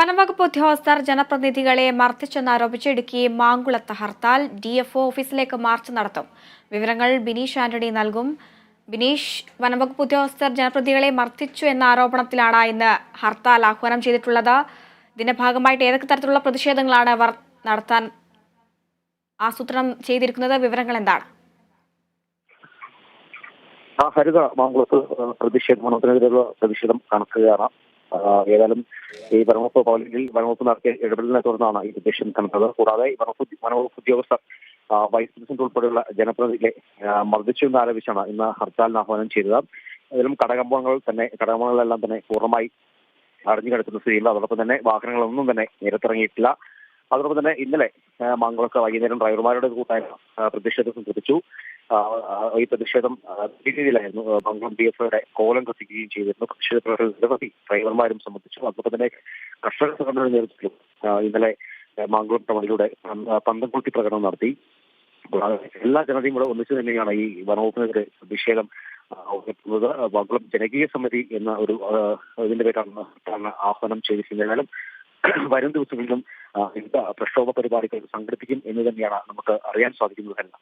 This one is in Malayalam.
വനംവകുപ്പ് ഉദ്യോഗസ്ഥർ ജനപ്രതിനിധികളെ മർദ്ദിച്ചെന്നാരോപിച്ച് ഇടുക്കി മാങ്കുളത്ത് ഹർത്താൽ ഡി എഫ് ഓഫീസിലേക്ക് മാർച്ച് നടത്തും. വിവരങ്ങൾ ബിനീഷ് ആന്റണി നൽകും. ബിനീഷ് വനംവകുപ്പ് ഉദ്യോഗസ്ഥർ ജനപ്രതിനിധികളെ മർദ്ദിച്ചു എന്ന ആരോപണത്തിലാണ് ഇന്ന് ഹർത്താൽ ആഹ്വാനം ചെയ്തിട്ടുള്ളത്. ഇതിന്റെ ഭാഗമായിട്ട് ഏതൊക്കെ തരത്തിലുള്ള പ്രതിഷേധങ്ങളാണ് അവർ നടത്താൻ ആസൂത്രണം ചെയ്തിരിക്കുന്നത്? വിവരങ്ങൾ എന്താണ്? ആ ഹരിത മാങ്കുളത്ത് പ്രതിഷേധം മണത്തിനെതിരെയുള്ള പ്രതിഷേധം കണക്കുകയാണ് ആ, ഏതായാലും ഈ വനവകുപ്പ് കോളേജിൽ വനവകുപ്പ് നടത്തിയ ഇടപെടലിനെ തുടർന്നാണ് ഈ പ്രതിഷേധം കണ്ടത് കൂടാതെ വനവകുപ്പ് ഉദ്യോഗസ്ഥർ വൈസ് പ്രസിഡന്റ് ഉൾപ്പെടെയുള്ള ജനപ്രതിനിധികളെ മർദ്ദിച്ചു എന്നാരോപിച്ചാണ് ഇന്ന് ഹർത്താലിന് ആഹ്വാനം ചെയ്തത്. അതിലും കടകമ്പങ്ങൾ തന്നെ കടകമ്പങ്ങളെല്ലാം തന്നെ പൂർണമായി അടഞ്ഞു കിടക്കുന്ന സ്ഥിതിയില്ല അതോടൊപ്പം തന്നെ വാഹനങ്ങളൊന്നും തന്നെ നിരത്തിറങ്ങിയിട്ടില്ല അതോടൊപ്പം തന്നെ ഇന്നലെ മംഗളൊക്കെ വൈകുന്നേരം ഡ്രൈവർമാരുടെ കൂട്ടായ ആ, പ്രതിഷേധം സംഘടിപ്പിച്ചു. ഈ പ്രതിഷേധം രീതിയിലായിരുന്നു. മംഗളം ബി എഫ് ഐയുടെ കോലം കത്തിക്കുകയും ചെയ്തിരുന്നു. പ്രതിഷേധ നിരവധി ഡ്രൈവർമാരും സംബന്ധിച്ചു. അതോടൊപ്പം തന്നെ കർഷക സംഘടനയുടെ നേതൃത്വത്തിലും ഇന്നലെ മംഗളം ടൗണിലൂടെ പന്തം കുത്തി പ്രകടനം നടത്തി. എല്ലാ ജനതയും കൂടെ ഒന്നിച്ചു തന്നെയാണ് ഈ വനവകുപ്പിനെതിരെ പ്രതിഷേധം ഉയർത്തുന്നത് മംഗളം ജനകീയ സമിതി എന്ന ഒരു ഇതിന്റെ പേരാണ് ആഹ്വാനം ചെയ്തിട്ടുണ്ട് എന്നാലും വരും ദിവസങ്ങളിലും വിവിധ പ്രക്ഷോഭ പരിപാടികൾ സംഘടിപ്പിക്കും എന്ന് തന്നെയാണ് നമുക്ക് അറിയാൻ സാധിക്കുന്നത്